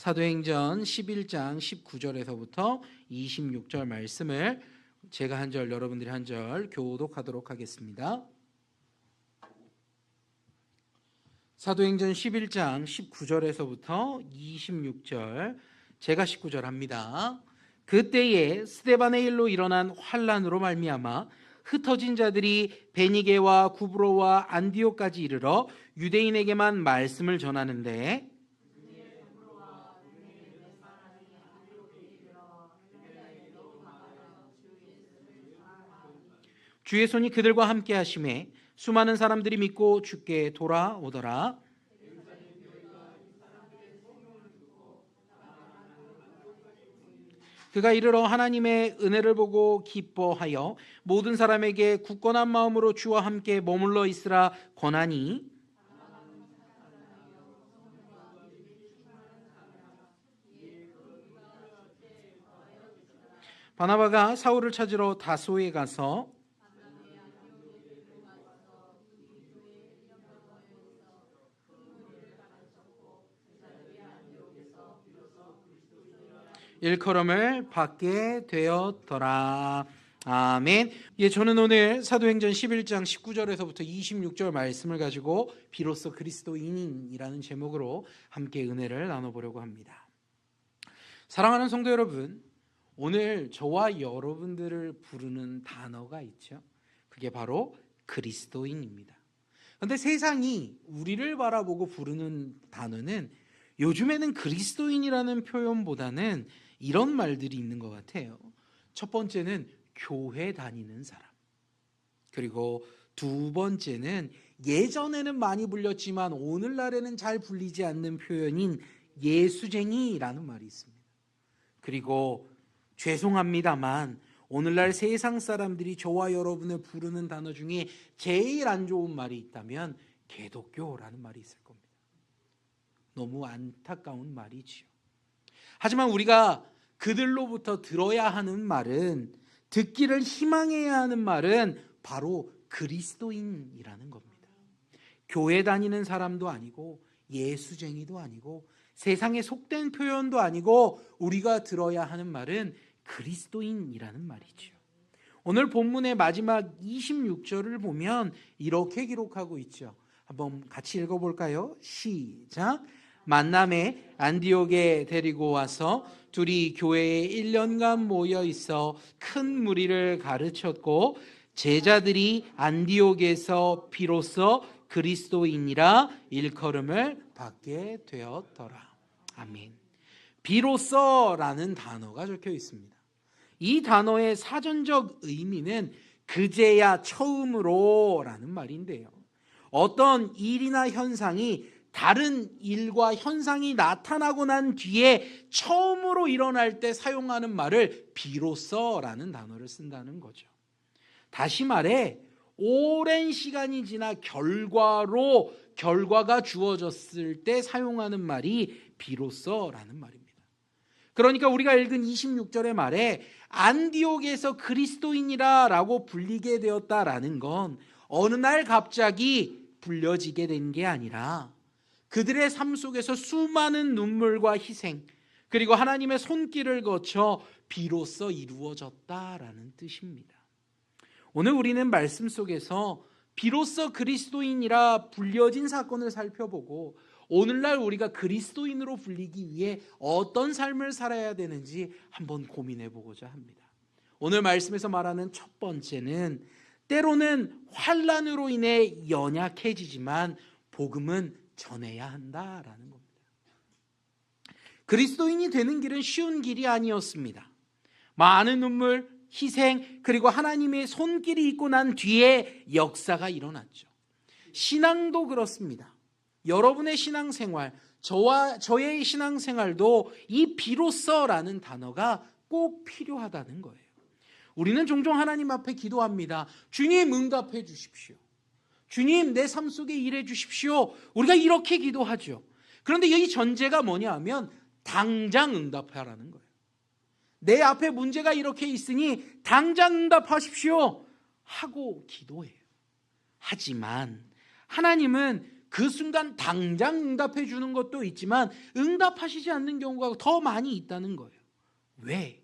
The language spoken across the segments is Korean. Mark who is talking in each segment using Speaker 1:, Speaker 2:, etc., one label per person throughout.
Speaker 1: 사도행전 11장 19절에서부터 26절 말씀을 제가 한 절 여러분들이 한 절 교독하도록 하겠습니다. 사도행전 11장 19절에서부터 26절 제가 19절 합니다. 그때에 스데반의 일로 일어난 환란으로 말미암아 흩어진 자들이 베니게와 구브로와 안디오까지 이르러 유대인에게만 말씀을 전하는데 주의 손이 그들과 함께 하심에 수많은 사람들이 믿고 주께 돌아오더라. 그가 이르러 하나님의 은혜를 보고 기뻐하여 모든 사람에게 굳건한 마음으로 주와 함께 머물러 있으라 권하니 바나바가 사울을 찾으러 다소에 가서 일컬음을 받게 되었더라. 아멘. 예, 저는 오늘 사도행전 11장 19절에서부터 26절 말씀을 가지고 비로소 그리스도인이라는 제목으로 함께 은혜를 나눠보려고 합니다. 사랑하는 성도 여러분, 오늘 저와 여러분들을 부르는 단어가 있죠. 그게 바로 그리스도인입니다. 그런데 세상이 우리를 바라보고 부르는 단어는 요즘에는 그리스도인이라는 표현보다는 이런 말들이 있는 것 같아요. 첫 번째는 교회 다니는 사람. 그리고 두 번째는 예전에는 많이 불렸지만 오늘날에는 잘 불리지 않는 표현인 예수쟁이라는 말이 있습니다. 그리고 죄송합니다만 오늘날 세상 사람들이 저와 여러분을 부르는 단어 중에 제일 안 좋은 말이 있다면 개독교라는 말이 있을 겁니다. 너무 안타까운 말이지요. 하지만 우리가 그들로부터 들어야 하는 말은 듣기를 희망해야 하는 말은 바로 그리스도인이라는 겁니다. 교회 다니는 사람도 아니고 예수쟁이도 아니고 세상에 속된 표현도 아니고 우리가 들어야 하는 말은 그리스도인이라는 말이죠. 오늘 본문의 마지막 26절을 보면 이렇게 기록하고 있죠. 한번 같이 읽어볼까요? 시작. 만남에 안디옥에 데리고 와서 둘이 교회에 1년간 모여 있어 큰 무리를 가르쳤고 제자들이 안디옥에서 비로소 그리스도인이라 일컬음을 받게 되었더라. 아멘. 비로소라는 단어가 적혀 있습니다. 이 단어의 사전적 의미는 그제야 처음으로라는 말인데요. 어떤 일이나 현상이 다른 일과 현상이 나타나고 난 뒤에 처음으로 일어날 때 사용하는 말을 비로소라는 단어를 쓴다는 거죠. 다시 말해 오랜 시간이 지나 결과로 결과가 주어졌을 때 사용하는 말이 비로소라는 말입니다. 그러니까 우리가 읽은 26절의 말에 안디옥에서 그리스도인이라라고 불리게 되었다라는 건 어느 날 갑자기 불려지게 된 게 아니라 그들의 삶 속에서 수많은 눈물과 희생, 그리고 하나님의 손길을 거쳐 비로소 이루어졌다라는 뜻입니다. 오늘 우리는 말씀 속에서 비로소 그리스도인이라 불려진 사건을 살펴보고 오늘날 우리가 그리스도인으로 불리기 위해 어떤 삶을 살아야 되는지 한번 고민해 보고자 합니다. 오늘 말씀에서 말하는 첫 번째는 때로는 환란으로 인해 연약해지지만 복음은 전해야 한다라는 겁니다. 그리스도인이 되는 길은 쉬운 길이 아니었습니다. 많은 눈물, 희생, 그리고 하나님의 손길이 있고 난 뒤에 역사가 일어났죠. 신앙도 그렇습니다. 여러분의 신앙생활, 저와 저의 신앙생활도 이 비로소라는 단어가 꼭 필요하다는 거예요. 우리는 종종 하나님 앞에 기도합니다. 주님 응답해 주십시오. 주님 내 삶 속에 일해 주십시오. 우리가 이렇게 기도하죠. 그런데 이 전제가 뭐냐 하면 당장 응답하라는 거예요. 내 앞에 문제가 이렇게 있으니 당장 응답하십시오. 하고 기도해요. 하지만 하나님은 그 순간 당장 응답해 주는 것도 있지만 응답하시지 않는 경우가 더 많이 있다는 거예요. 왜?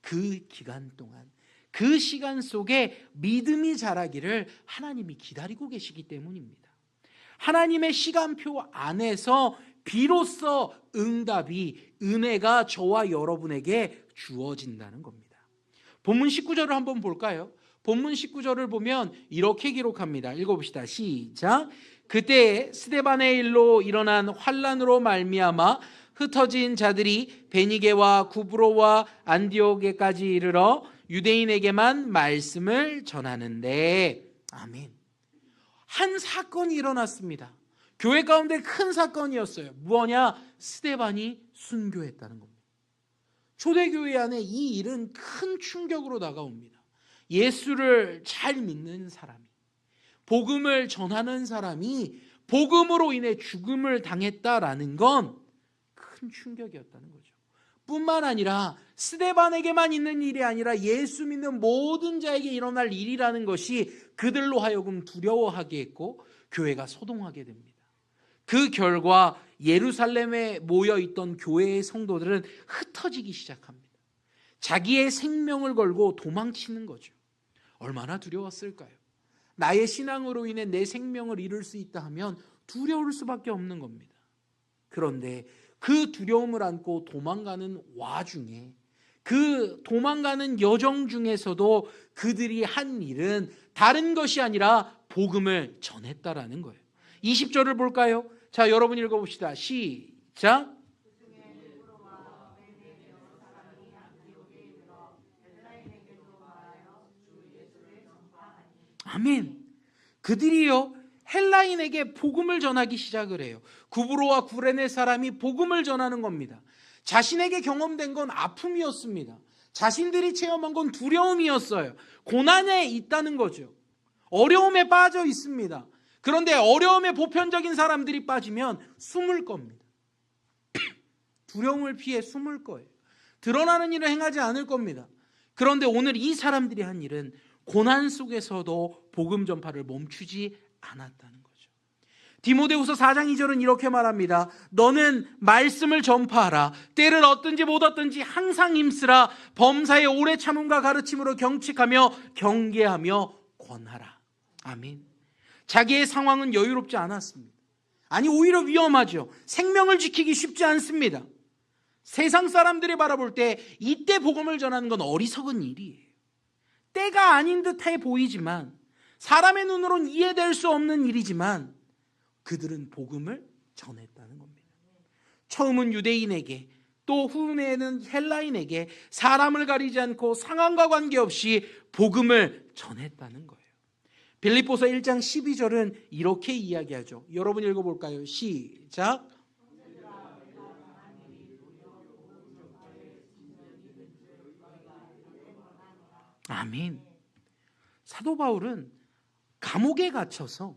Speaker 1: 그 기간 동안 그 시간 속에 믿음이 자라기를 하나님이 기다리고 계시기 때문입니다. 하나님의 시간표 안에서 비로소 응답이 은혜가 저와 여러분에게 주어진다는 겁니다. 본문 19절을 한번 볼까요? 본문 19절을 보면 이렇게 기록합니다. 읽어봅시다. 시작. 그때 스데반의 일로 일어난 환란으로 말미암아 흩어진 자들이 베니게와 구브로와 안디오게까지 이르러 유대인에게만 말씀을 전하는데 아멘. 한 사건이 일어났습니다. 교회 가운데 큰 사건이었어요. 뭐냐? 스데반이 순교했다는 겁니다. 초대교회 안에 이 일은 큰 충격으로 다가옵니다. 예수를 잘 믿는 사람이, 복음을 전하는 사람이 복음으로 인해 죽음을 당했다라는 건 큰 충격이었다는 거죠. 뿐만 아니라 스데반에게만 있는 일이 아니라 예수 믿는 모든 자에게 일어날 일이라는 것이 그들로 하여금 두려워하게 했고 교회가 소동하게 됩니다. 그 결과 예루살렘에 모여 있던 교회의 성도들은 흩어지기 시작합니다. 자기의 생명을 걸고 도망치는 거죠. 얼마나 두려웠을까요? 나의 신앙으로 인해 내 생명을 잃을 수 있다 하면 두려울 수밖에 없는 겁니다. 그런데 그 두려움을 안고 도망가는 와중에 그 도망가는 여정 중에서도 그들이 한 일은 다른 것이 아니라 복음을 전했다라는 거예요. 20절을 볼까요? 자, 여러분 읽어봅시다. 시작. 아멘. 그들이요 헬라인에게 복음을 전하기 시작을 해요. 구브로와 구레네 사람이 복음을 전하는 겁니다. 자신에게 경험된 건 아픔이었습니다. 자신들이 체험한 건 두려움이었어요. 고난에 있다는 거죠. 어려움에 빠져 있습니다. 그런데 어려움에 보편적인 사람들이 빠지면 숨을 겁니다. 두려움을 피해 숨을 거예요. 드러나는 일을 행하지 않을 겁니다. 그런데 오늘 이 사람들이 한 일은 고난 속에서도 복음 전파를 멈추지 않았다는 거죠. 디모데후서 4장 2절은 이렇게 말합니다. 너는 말씀을 전파하라. 때를 얻든지 못 얻든지 항상 힘쓰라. 범사의 오래 참음과 가르침으로 경칙하며 경계하며 권하라. 아멘. 자기의 상황은 여유롭지 않았습니다. 아니 오히려 위험하죠. 생명을 지키기 쉽지 않습니다. 세상 사람들이 바라볼 때 이때 복음을 전하는 건 어리석은 일이에요. 때가 아닌 듯해 보이지만 사람의 눈으로는 이해될 수 없는 일이지만 그들은 복음을 전했다는 겁니다. 처음은 유대인에게 또 후에는 헬라인에게 사람을 가리지 않고 상황과 관계없이 복음을 전했다는 거예요. 빌립보서 1장 12절은 이렇게 이야기하죠. 여러분 읽어볼까요? 시작. 아멘. 사도 바울은 감옥에 갇혀서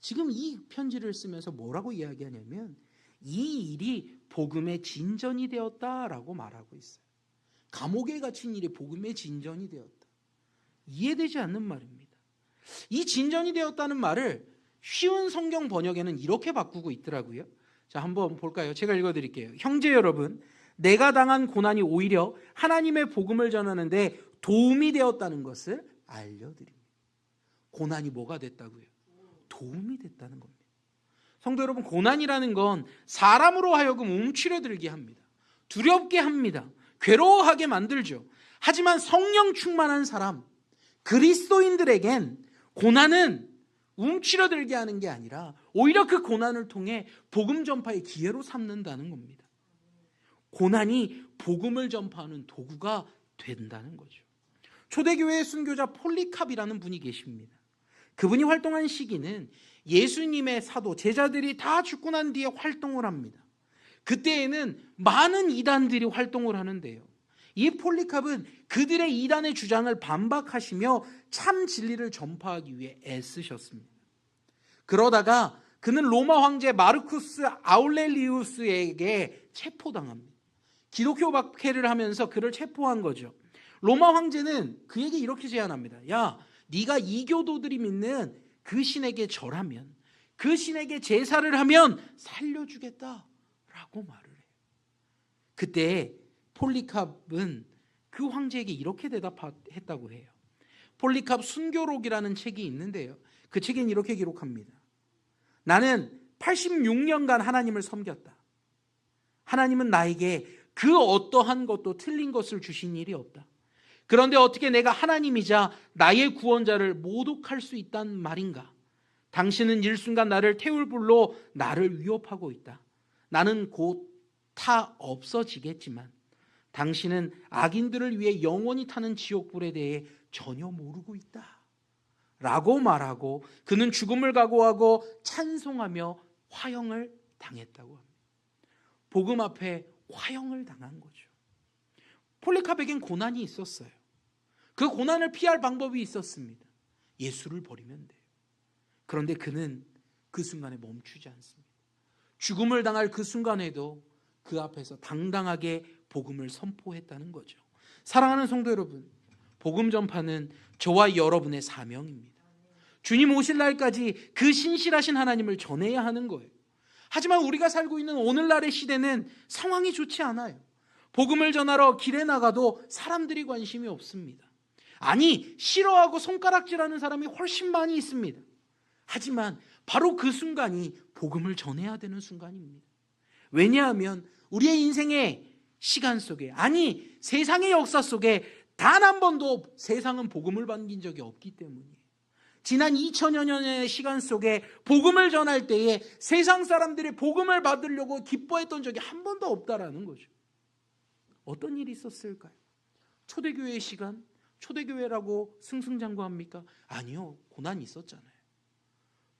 Speaker 1: 지금 이 편지를 쓰면서 뭐라고 이야기하냐면 이 일이 복음의 진전이 되었다라고 말하고 있어요. 감옥에 갇힌 일이 복음의 진전이 되었다. 이해되지 않는 말입니다. 이 진전이 되었다는 말을 쉬운 성경 번역에는 이렇게 바꾸고 있더라고요. 자, 한번 볼까요? 제가 읽어 드릴게요. 형제 여러분, 내가 당한 고난이 오히려 하나님의 복음을 전하는데 도움이 되었다는 것을 알려 드립니다. 고난이 뭐가 됐다고요? 도움이 됐다는 겁니다. 성도 여러분, 고난이라는 건 사람으로 하여금 움츠려들게 합니다. 두렵게 합니다. 괴로워하게 만들죠. 하지만 성령 충만한 사람, 그리스도인들에겐 고난은 움츠려들게 하는 게 아니라 오히려 그 고난을 통해 복음 전파의 기회로 삼는다는 겁니다. 고난이 복음을 전파하는 도구가 된다는 거죠. 초대교회의 순교자 폴리캅이라는 분이 계십니다. 그분이 활동한 시기는 예수님의 사도, 제자들이 다 죽고 난 뒤에 활동을 합니다. 그때에는 많은 이단들이 활동을 하는데요. 이 폴리캅은 그들의 이단의 주장을 반박하시며 참 진리를 전파하기 위해 애쓰셨습니다. 그러다가 그는 로마 황제 마르쿠스 아울렐리우스에게 체포당합니다. 기독교 박해를 하면서 그를 체포한 거죠. 로마 황제는 그에게 이렇게 제안합니다. 야, 네가 이교도들이 믿는 그 신에게 절하면 그 신에게 제사를 하면 살려주겠다라고 말을 해요. 그때 폴리캅은 그 황제에게 이렇게 대답했다고 해요. 폴리캅 순교록이라는 책이 있는데요. 그 책엔 이렇게 기록합니다. 나는 86년간 하나님을 섬겼다. 하나님은 나에게 그 어떠한 것도 틀린 것을 주신 일이 없다. 그런데 어떻게 내가 하나님이자 나의 구원자를 모독할 수 있단 말인가? 당신은 일순간 나를 태울 불로 나를 위협하고 있다. 나는 곧 타 없어지겠지만 당신은 악인들을 위해 영원히 타는 지옥불에 대해 전혀 모르고 있다. 라고 말하고 그는 죽음을 각오하고 찬송하며 화형을 당했다고 합니다. 복음 앞에 화형을 당한 거죠. 폴리캅에겐 고난이 있었어요. 그 고난을 피할 방법이 있었습니다. 예수를 버리면 돼요. 그런데 그는 그 순간에 멈추지 않습니다. 죽음을 당할 그 순간에도 그 앞에서 당당하게 복음을 선포했다는 거죠. 사랑하는 성도 여러분, 복음 전파는 저와 여러분의 사명입니다. 주님 오실 날까지 그 신실하신 하나님을 전해야 하는 거예요. 하지만 우리가 살고 있는 오늘날의 시대는 상황이 좋지 않아요. 복음을 전하러 길에 나가도 사람들이 관심이 없습니다. 아니, 싫어하고 손가락질하는 사람이 훨씬 많이 있습니다. 하지만 바로 그 순간이 복음을 전해야 되는 순간입니다. 왜냐하면 우리의 인생의 시간 속에, 아니, 세상의 역사 속에 단 한 번도 세상은 복음을 반긴 적이 없기 때문이에요. 지난 2000여 년의 시간 속에 복음을 전할 때에 세상 사람들이 복음을 받으려고 기뻐했던 적이 한 번도 없다라는 거죠. 어떤 일이 있었을까요? 초대교회의 시간, 초대교회라고 승승장구합니까? 아니요, 고난이 있었잖아요.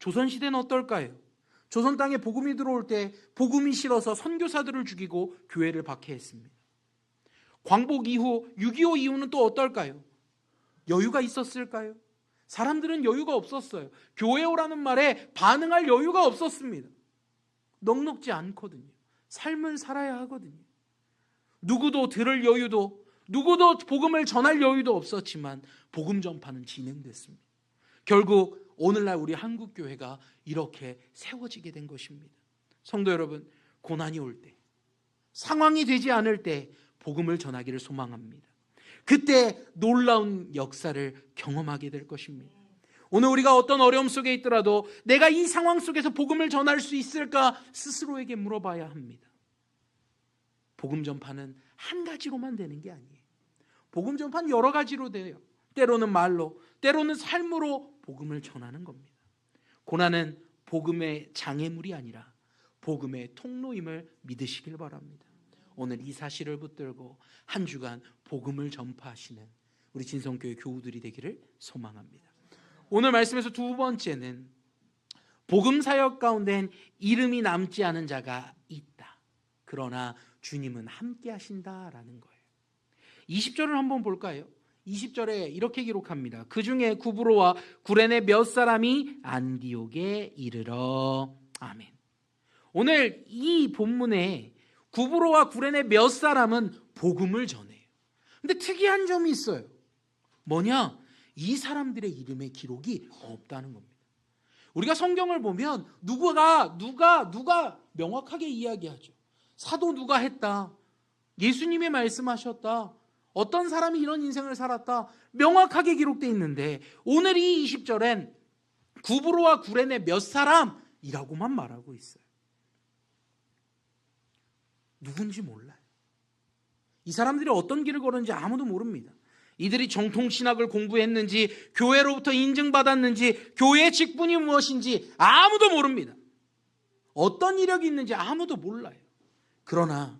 Speaker 1: 조선시대는 어떨까요? 조선 땅에 복음이 들어올 때 복음이 싫어서 선교사들을 죽이고 교회를 박해했습니다. 광복 이후 6.25 이후는 또 어떨까요? 여유가 있었을까요? 사람들은 여유가 없었어요. 교회 오라는 말에 반응할 여유가 없었습니다. 넉넉지 않거든요. 삶을 살아야 하거든요. 누구도 들을 여유도, 누구도 복음을 전할 여유도 없었지만 복음 전파는 진행됐습니다. 결국 오늘날 우리 한국 교회가 이렇게 세워지게 된 것입니다. 성도 여러분, 고난이 올 때, 상황이 되지 않을 때 복음을 전하기를 소망합니다. 그때 놀라운 역사를 경험하게 될 것입니다. 오늘 우리가 어떤 어려움 속에 있더라도 내가 이 상황 속에서 복음을 전할 수 있을까 스스로에게 물어봐야 합니다. 복음 전파는 한 가지로만 되는 게 아니에요. 복음 전파는 여러 가지로 돼요. 때로는 말로, 때로는 삶으로 복음을 전하는 겁니다. 고난은 복음의 장애물이 아니라 복음의 통로임을 믿으시길 바랍니다. 오늘 이 사실을 붙들고 한 주간 복음을 전파하시는 우리 진성교회 교우들이 되기를 소망합니다. 오늘 말씀에서 두 번째는 복음 사역 가운데는 이름이 남지 않은 자가 있다. 그러나 주님은 함께 하신다라는 거예요. 20절을 한번 볼까요? 20절에 이렇게 기록합니다. 그 중에 구브로와 구레네 몇 사람이 안디옥에 이르러 아멘. 오늘 이 본문에 구브로와 구레네 몇 사람은 복음을 전해요. 근데 특이한 점이 있어요. 뭐냐? 이 사람들의 이름의 기록이 없다는 겁니다. 우리가 성경을 보면 누구가 누가 누가 명확하게 이야기하죠. 사도 누가 했다. 예수님이 말씀하셨다. 어떤 사람이 이런 인생을 살았다. 명확하게 기록되어 있는데 오늘 이 20절엔 구브로와 구레네 몇 사람이라고만 말하고 있어요. 누군지 몰라요. 이 사람들이 어떤 길을 걸었는지 아무도 모릅니다. 이들이 정통 신학을 공부했는지 교회로부터 인증받았는지 교회의 직분이 무엇인지 아무도 모릅니다. 어떤 이력이 있는지 아무도 몰라요. 그러나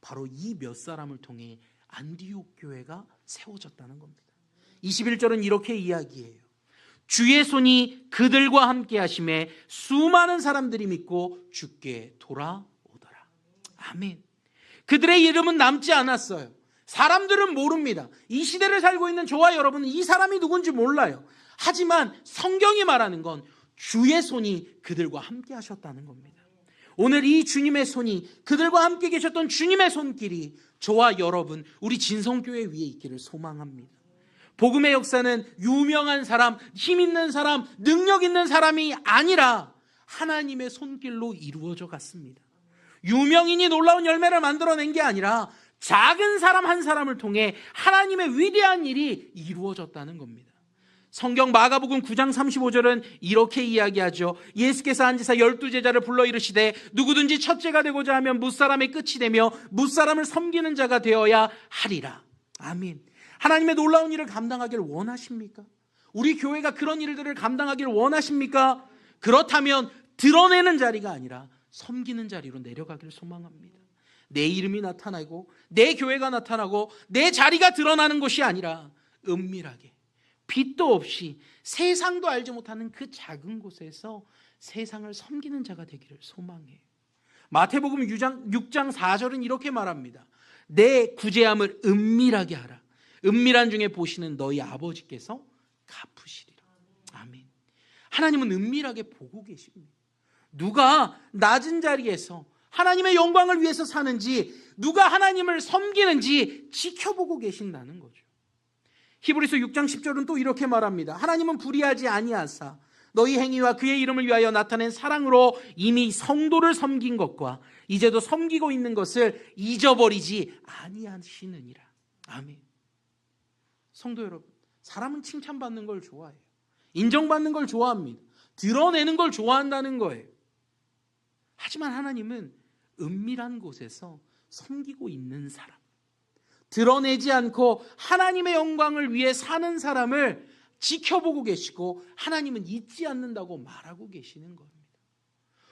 Speaker 1: 바로 이 몇 사람을 통해 안디옥 교회가 세워졌다는 겁니다. 21절은 이렇게 이야기해요. 주의 손이 그들과 함께 하심에 수많은 사람들이 믿고 주께 돌아오더라. 아멘. 그들의 이름은 남지 않았어요. 사람들은 모릅니다. 이 시대를 살고 있는 저와 여러분은 이 사람이 누군지 몰라요. 하지만 성경이 말하는 건 주의 손이 그들과 함께 하셨다는 겁니다. 오늘 이 주님의 손이 그들과 함께 계셨던 주님의 손길이 저와 여러분, 우리 진성교회 위에 있기를 소망합니다. 복음의 역사는 유명한 사람, 힘 있는 사람, 능력 있는 사람이 아니라 하나님의 손길로 이루어져 갔습니다. 유명인이 놀라운 열매를 만들어낸 게 아니라 작은 사람 한 사람을 통해 하나님의 위대한 일이 이루어졌다는 겁니다. 성경 마가복음 9장 35절은 이렇게 이야기하죠. 예수께서 앉으사 열두 제자를 불러 이르시되 누구든지 첫째가 되고자 하면 무사람의 끝이 되며 무사람을 섬기는 자가 되어야 하리라. 아멘. 하나님의 놀라운 일을 감당하기를 원하십니까? 우리 교회가 그런 일들을 감당하기를 원하십니까? 그렇다면 드러내는 자리가 아니라 섬기는 자리로 내려가기를 소망합니다. 내 이름이 나타나고 내 교회가 나타나고 내 자리가 드러나는 것이 아니라 은밀하게 빛도 없이 세상도 알지 못하는 그 작은 곳에서 세상을 섬기는 자가 되기를 소망해요. 마태복음 6장, 6장 4절은 이렇게 말합니다. 내 구제함을 은밀하게 하라. 은밀한 중에 보시는 너희 아버지께서 갚으시리라. 아멘. 하나님은 은밀하게 보고 계십니다. 누가 낮은 자리에서 하나님의 영광을 위해서 사는지, 누가 하나님을 섬기는지 지켜보고 계신다는 거죠. 히브리서 6장 10절은 또 이렇게 말합니다. 하나님은 불의하지 아니하사 너희 행위와 그의 이름을 위하여 나타낸 사랑으로 이미 성도를 섬긴 것과 이제도 섬기고 있는 것을 잊어버리지 아니하시느니라. 아멘. 성도 여러분, 사람은 칭찬받는 걸 좋아해요. 인정받는 걸 좋아합니다. 드러내는 걸 좋아한다는 거예요. 하지만 하나님은 은밀한 곳에서 섬기고 있는 사람, 드러내지 않고 하나님의 영광을 위해 사는 사람을 지켜보고 계시고 하나님은 잊지 않는다고 말하고 계시는 겁니다.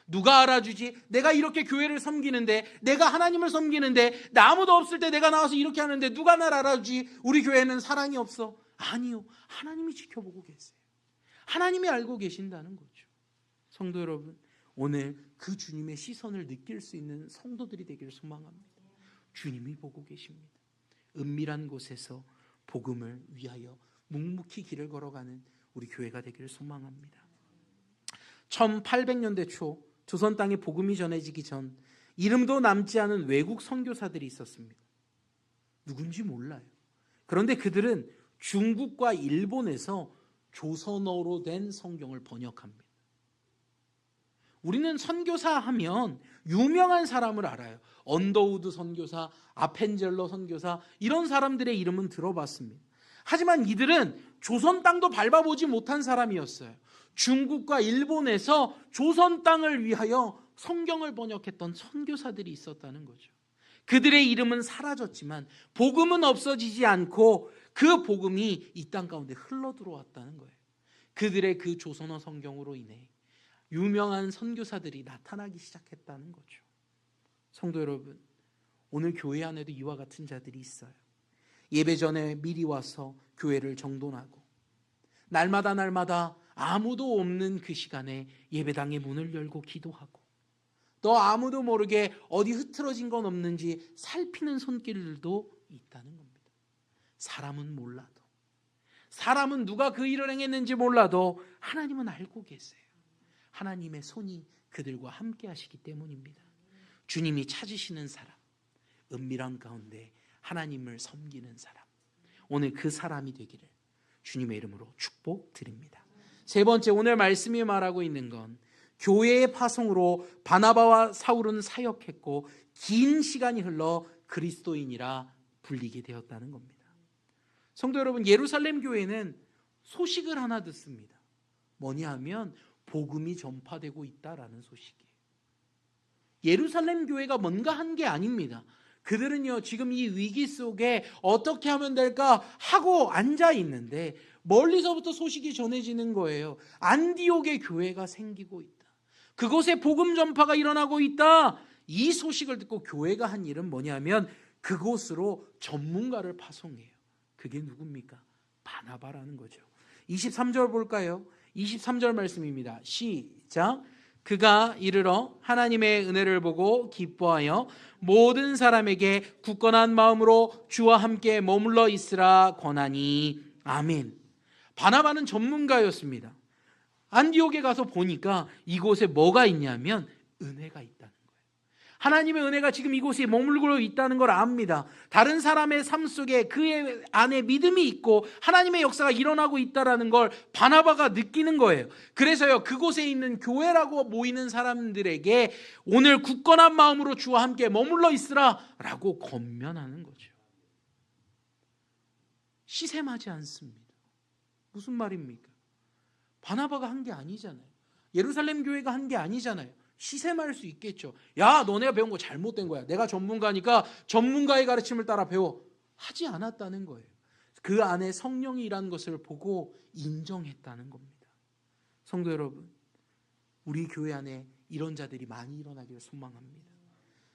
Speaker 1: 누가 알아주지? 내가 이렇게 교회를 섬기는데, 내가 하나님을 섬기는데, 나 아무도 없을 때 내가 나와서 이렇게 하는데, 누가 날 알아주지? 우리 교회는 사랑이 없어. 아니요. 하나님이 지켜보고 계세요. 하나님이 알고 계신다는 거죠. 성도 여러분, 오늘 그 주님의 시선을 느낄 수 있는 성도들이 되기를 소망합니다. 주님이 보고 계십니다. 은밀한 곳에서 복음을 위하여 묵묵히 길을 걸어가는 우리 교회가 되기를 소망합니다. 1800년대 초 조선 땅에 복음이 전해지기 전 이름도 남지 않은 외국 선교사들이 있었습니다. 누군지 몰라요. 그런데 그들은 중국과 일본에서 조선어로 된 성경을 번역합니다. 우리는 선교사 하면 유명한 사람을 알아요. 언더우드 선교사, 아펜젤러 선교사 이런 사람들의 이름은 들어봤습니다. 하지만 이들은 조선 땅도 밟아보지 못한 사람이었어요. 중국과 일본에서 조선 땅을 위하여 성경을 번역했던 선교사들이 있었다는 거죠. 그들의 이름은 사라졌지만 복음은 없어지지 않고 그 복음이 이 땅 가운데 흘러 들어왔다는 거예요. 그들의 그 조선어 성경으로 인해 유명한 선교사들이 나타나기 시작했다는 거죠. 성도 여러분, 오늘 교회 안에도 이와 같은 자들이 있어요. 예배 전에 미리 와서 교회를 정돈하고 날마다 날마다 아무도 없는 그 시간에 예배당의 문을 열고 기도하고 또 아무도 모르게 어디 흐트러진 건 없는지 살피는 손길들도 있다는 겁니다. 사람은 몰라도 사람은 누가 그 일을 행했는지 몰라도 하나님은 알고 계세요. 하나님의 손이 그들과 함께 하시기 때문입니다. 주님이 찾으시는 사람, 은밀한 가운데 하나님을 섬기는 사람. 오늘 그 사람이 되기를 주님의 이름으로 축복드립니다. 세 번째 오늘 말씀이 말하고 있는 건 교회의 파송으로 바나바와 사울은 사역했고 긴 시간이 흘러 그리스도인이라 불리게 되었다는 겁니다. 성도 여러분, 예루살렘 교회는 소식을 하나 듣습니다. 뭐냐 하면 복음이 전파되고 있다라는 소식이에요. 예루살렘 교회가 뭔가 한 게 아닙니다. 그들은요, 지금 이 위기 속에 어떻게 하면 될까 하고 앉아 있는데 멀리서부터 소식이 전해지는 거예요. 안디옥의 교회가 생기고 있다. 그곳에 복음 전파가 일어나고 있다. 이 소식을 듣고 교회가 한 일은 뭐냐면 그곳으로 전문가를 파송해요. 그게 누굽니까? 바나바라는 거죠. 23절 볼까요? 23절 말씀입니다. 시작. 그가 이르러 하나님의 은혜를 보고 기뻐하여 모든 사람에게 굳건한 마음으로 주와 함께 머물러 있으라 권하니 아멘. 바나바는 전문가였습니다. 안디옥에 가서 보니까 이곳에 뭐가 있냐면 은혜가 거예요. 하나님의 은혜가 지금 이곳에 머물고 있다는 걸 압니다. 다른 사람의 삶 속에 그의 안에 믿음이 있고 하나님의 역사가 일어나고 있다라는 걸 바나바가 느끼는 거예요. 그래서요, 그곳에 있는 교회라고 모이는 사람들에게 오늘 굳건한 마음으로 주와 함께 머물러 있으라 라고 권면하는 거죠. 시샘하지 않습니다. 무슨 말입니까? 바나바가 한 게 아니잖아요. 예루살렘 교회가 한 게 아니잖아요. 시샘할 수 있겠죠. 야, 너네가 배운 거 잘못된 거야. 내가 전문가니까 전문가의 가르침을 따라 배워. 하지 않았다는 거예요. 그 안에 성령이 일하는 것을 보고 인정했다는 겁니다. 성도 여러분, 우리 교회 안에 이런 자들이 많이 일어나기를 소망합니다.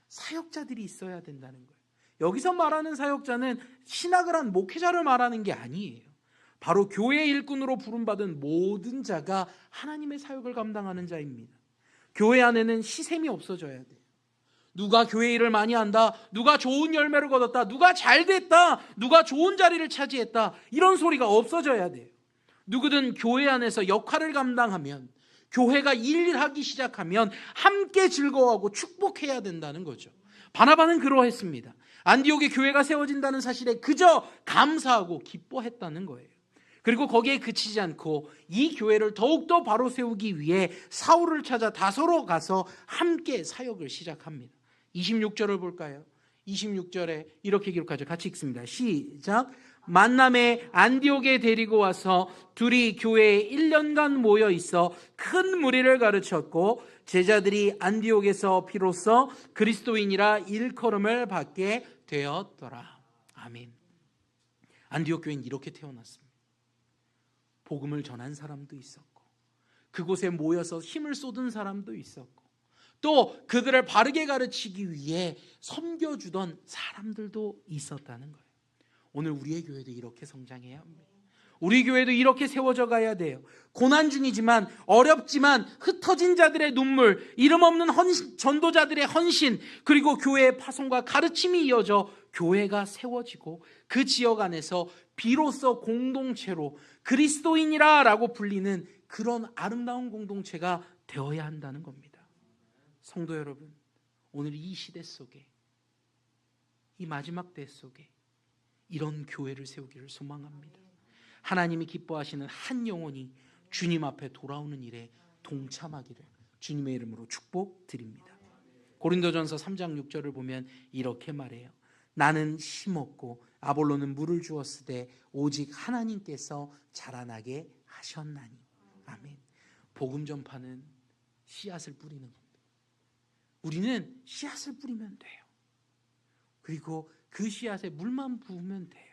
Speaker 1: 사역자들이 있어야 된다는 거예요. 여기서 말하는 사역자는 신학을 한 목회자를 말하는 게 아니에요. 바로 교회 일꾼으로 부름받은 모든 자가 하나님의 사역을 감당하는 자입니다. 교회 안에는 시샘이 없어져야 돼요. 누가 교회 일을 많이 한다, 누가 좋은 열매를 거뒀다, 누가 잘 됐다, 누가 좋은 자리를 차지했다, 이런 소리가 없어져야 돼요. 누구든 교회 안에서 역할을 감당하면, 교회가 일하기 시작하면 함께 즐거워하고 축복해야 된다는 거죠. 바나바는 그러했습니다. 안디옥에 교회가 세워진다는 사실에 그저 감사하고 기뻐했다는 거예요. 그리고 거기에 그치지 않고 이 교회를 더욱더 바로 세우기 위해 사울을 찾아 다소로 가서 함께 사역을 시작합니다. 26절을 볼까요? 26절에 이렇게 기록하죠. 같이 읽습니다. 시작. 만남에 안디옥에 데리고 와서 둘이 교회에 1년간 모여 있어 큰 무리를 가르쳤고 제자들이 안디옥에서 비로소 그리스도인이라 일컬음을 받게 되었더라. 아멘. 안디옥 교회는 이렇게 태어났습니다. 복음을 전한 사람도 있었고 그곳에 모여서 힘을 쏟은 사람도 있었고 또 그들을 바르게 가르치기 위해 섬겨주던 사람들도 있었다는 거예요. 오늘 우리의 교회도 이렇게 성장해야 합니다. 우리 교회도 이렇게 세워져 가야 돼요. 고난 중이지만 어렵지만 흩어진 자들의 눈물, 이름 없는 헌신, 전도자들의 헌신, 그리고 교회의 파송과 가르침이 이어져 교회가 세워지고 그 지역 안에서 비로소 공동체로 그리스도인이라라고 불리는 그런 아름다운 공동체가 되어야 한다는 겁니다. 성도 여러분, 오늘 이 시대 속에 이 마지막 때 속에 이런 교회를 세우기를 소망합니다. 하나님이 기뻐하시는 한 영혼이 주님 앞에 돌아오는 일에 동참하기를 주님의 이름으로 축복드립니다. 고린도전서 3장 6절을 보면 이렇게 말해요. 나는 심었고 아볼로는 물을 주었으되 오직 하나님께서 자라나게 하셨나니. 아멘. 복음 전파는 씨앗을 뿌리는 겁니다. 우리는 씨앗을 뿌리면 돼요. 그리고 그 씨앗에 물만 부으면 돼요.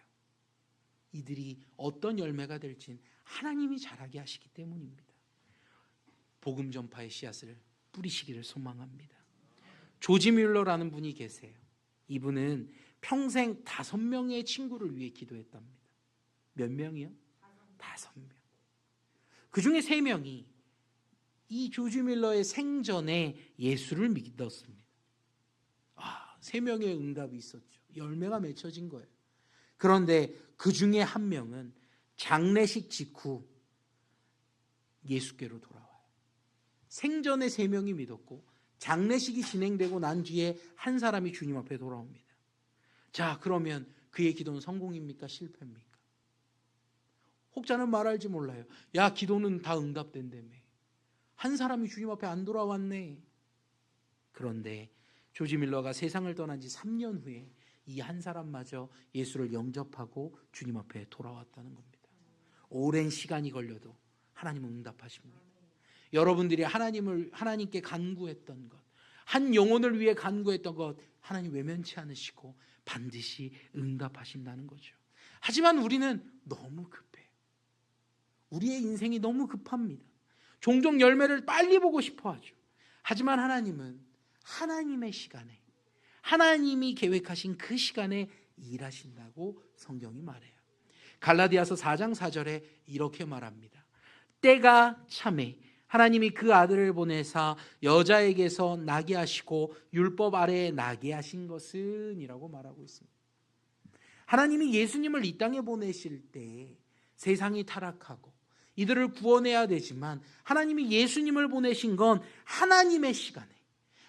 Speaker 1: 이들이 어떤 열매가 될진 하나님이 잘하게 하시기 때문입니다. 복음 전파의 씨앗을 뿌리시기를 소망합니다. 조지 뮬러라는 분이 계세요. 이분은 평생 다섯 명의 친구를 위해 기도했답니다. 몇 명이요? 다섯 명. 그 중에 세 명이 이 조지 밀러의 생전에 예수를 믿었습니다. 아, 세 명의 응답이 있었죠. 열매가 맺혀진 거예요. 그런데 그 중에 한 명은 장례식 직후 예수께로 돌아와요. 생전에 세 명이 믿었고 장례식이 진행되고 난 뒤에 한 사람이 주님 앞에 돌아옵니다. 자, 그러면 그의 기도는 성공입니까? 실패입니까? 혹자는 말할지 몰라요. 야, 기도는 다 응답된다며. 한 사람이 주님 앞에 안 돌아왔네. 그런데 조지 밀러가 세상을 떠난 지 3년 후에 이 한 사람마저 예수를 영접하고 주님 앞에 돌아왔다는 겁니다. 오랜 시간이 걸려도 하나님은 응답하십니다. 여러분들이 하나님을 하나님께 간구했던 것, 한 영혼을 위해 간구했던 것 하나님 외면치 않으시고 반드시 응답하신다는 거죠. 하지만 우리는 너무 급해요. 우리의 인생이 너무 급합니다. 종종 열매를 빨리 보고 싶어 하죠. 하지만 하나님은 하나님의 시간에 하나님이 계획하신 그 시간에 일하신다고 성경이 말해요. 갈라디아서 4장 4절에 이렇게 말합니다. 때가 참에 하나님이 그 아들을 보내사 여자에게서 나게 하시고 율법 아래에 나게 하신 것은이라고 말하고 있습니다. 하나님이 예수님을 이 땅에 보내실 때 세상이 타락하고 이들을 구원해야 되지만 하나님이 예수님을 보내신 건 하나님의 시간에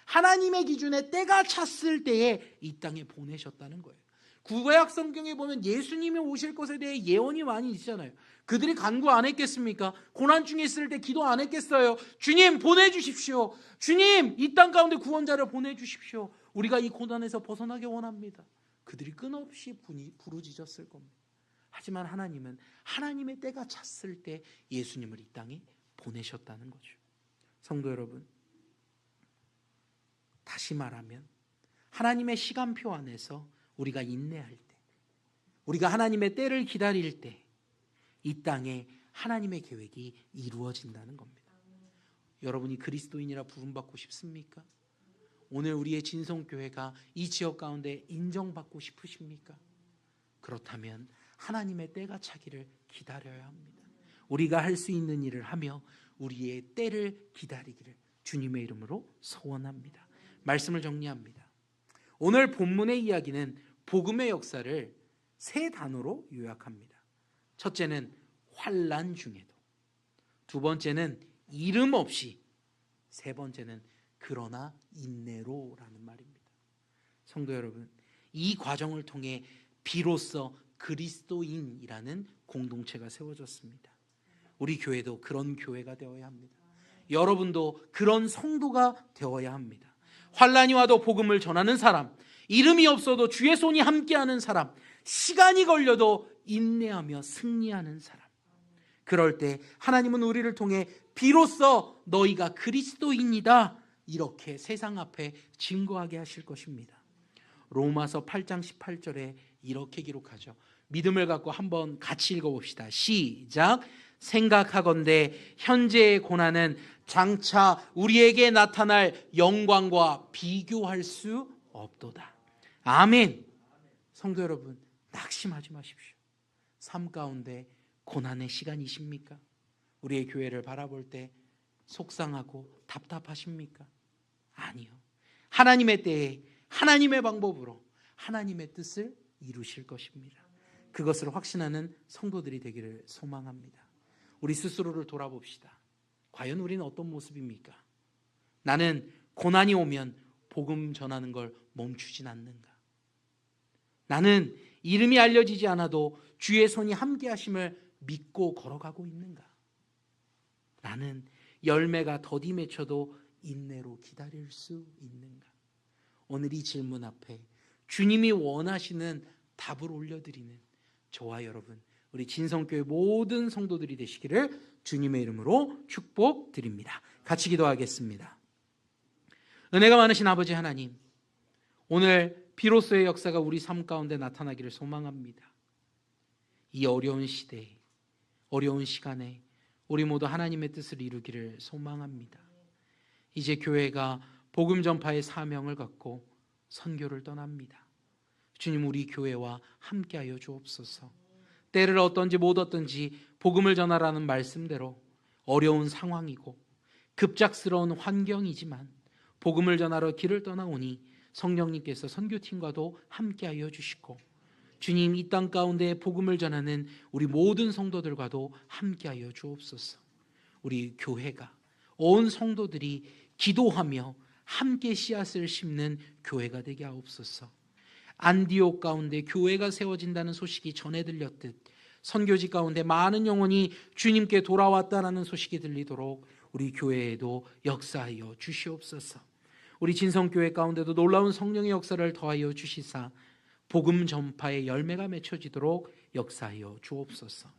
Speaker 1: 하나님의 기준에 때가 찼을 때에 이 땅에 보내셨다는 거예요. 구약 성경에 보면 예수님이 오실 것에 대해 예언이 많이 있잖아요. 그들이 간구 안 했겠습니까? 고난 중에 있을 때 기도 안 했겠어요? 주님 보내주십시오. 주님 이 땅 가운데 구원자를 보내주십시오. 우리가 이 고난에서 벗어나게 원합니다. 그들이 끊없이 부르짖었을 겁니다. 하지만 하나님은 하나님의 때가 찼을 때 예수님을 이 땅에 보내셨다는 거죠. 성도 여러분, 다시 말하면 하나님의 시간표 안에서 우리가 인내할 때, 우리가 하나님의 때를 기다릴 때, 이 땅에 하나님의 계획이 이루어진다는 겁니다. 여러분이 그리스도인이라 부름받고 싶습니까? 오늘 우리의 진성교회가 이 지역 가운데 인정받고 싶으십니까? 그렇다면 하나님의 때가 차기를 기다려야 합니다. 우리가 할 수 있는 일을 하며 우리의 때를 기다리기를 주님의 이름으로 소원합니다. 말씀을 정리합니다. 오늘 본문의 이야기는 복음의 역사를 세 단어로 요약합니다. 첫째는 환란 중에도, 두 번째는 이름 없이, 세 번째는 그러나 인내로라는 말입니다. 성도 여러분, 이 과정을 통해 비로소 그리스도인이라는 공동체가 세워졌습니다. 우리 교회도 그런 교회가 되어야 합니다. 여러분도 그런 성도가 되어야 합니다. 환란이 와도 복음을 전하는 사람, 이름이 없어도 주의 손이 함께하는 사람, 시간이 걸려도 인내하며 승리하는 사람. 그럴 때 하나님은 우리를 통해 비로소 너희가 그리스도인이다 이렇게 세상 앞에 증거하게 하실 것입니다. 로마서 8장 18절에 이렇게 기록하죠. 믿음을 갖고 한번 같이 읽어봅시다. 시작. 생각하건대 현재의 고난은 장차 우리에게 나타날 영광과 비교할 수 없도다. 아멘. 성도 여러분, 낙심하지 마십시오. 삶 가운데 고난의 시간이십니까? 우리의 교회를 바라볼 때 속상하고 답답하십니까? 아니요. 하나님의 때에 하나님의 방법으로 하나님의 뜻을 이루실 것입니다. 그것을 확신하는 성도들이 되기를 소망합니다. 우리 스스로를 돌아봅시다. 과연 우리는 어떤 모습입니까? 나는 고난이 오면 복음 전하는 걸 멈추진 않는가? 나는 이름이 알려지지 않아도 주의 손이 함께 하심을 믿고 걸어가고 있는가? 나는 열매가 더디 맺혀도 인내로 기다릴 수 있는가? 오늘 이 질문 앞에 주님이 원하시는 답을 올려드리는 저와 여러분, 우리 진성교회 모든 성도들이 되시기를 주님의 이름으로 축복드립니다. 같이 기도하겠습니다. 은혜가 많으신 아버지 하나님, 오늘 비로소의 역사가 우리 삶 가운데 나타나기를 소망합니다. 이 어려운 시대에, 어려운 시간에 우리 모두 하나님의 뜻을 이루기를 소망합니다. 이제 교회가 복음 전파의 사명을 갖고 선교를 떠납니다. 주님 우리 교회와 함께하여 주옵소서. 때를 어떤지 못 어떤지 복음을 전하라는 말씀대로 어려운 상황이고 급작스러운 환경이지만 복음을 전하러 길을 떠나오니 성령님께서 선교팀과도 함께하여 주시고 주님 이 땅 가운데 복음을 전하는 우리 모든 성도들과도 함께하여 주옵소서. 우리 교회가 온 성도들이 기도하며 함께 씨앗을 심는 교회가 되게 하옵소서. 안디옥 가운데 교회가 세워진다는 소식이 전해 들렸듯 선교지 가운데 많은 영혼이 주님께 돌아왔다라는 소식이 들리도록 우리 교회에도 역사하여 주시옵소서. 우리 진성교회 가운데도 놀라운 성령의 역사를 더하여 주시사 복음 전파의 열매가 맺혀지도록 역사하여 주옵소서.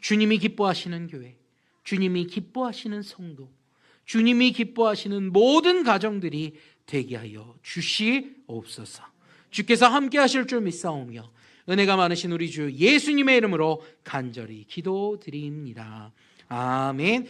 Speaker 1: 주님이 기뻐하시는 교회, 주님이 기뻐하시는 성도, 주님이 기뻐하시는 모든 가정들이 되게 하여 주시옵소서. 주께서 함께 하실 줄 믿사오며 은혜가 많으신 우리 주 예수님의 이름으로 간절히 기도드립니다. 아멘.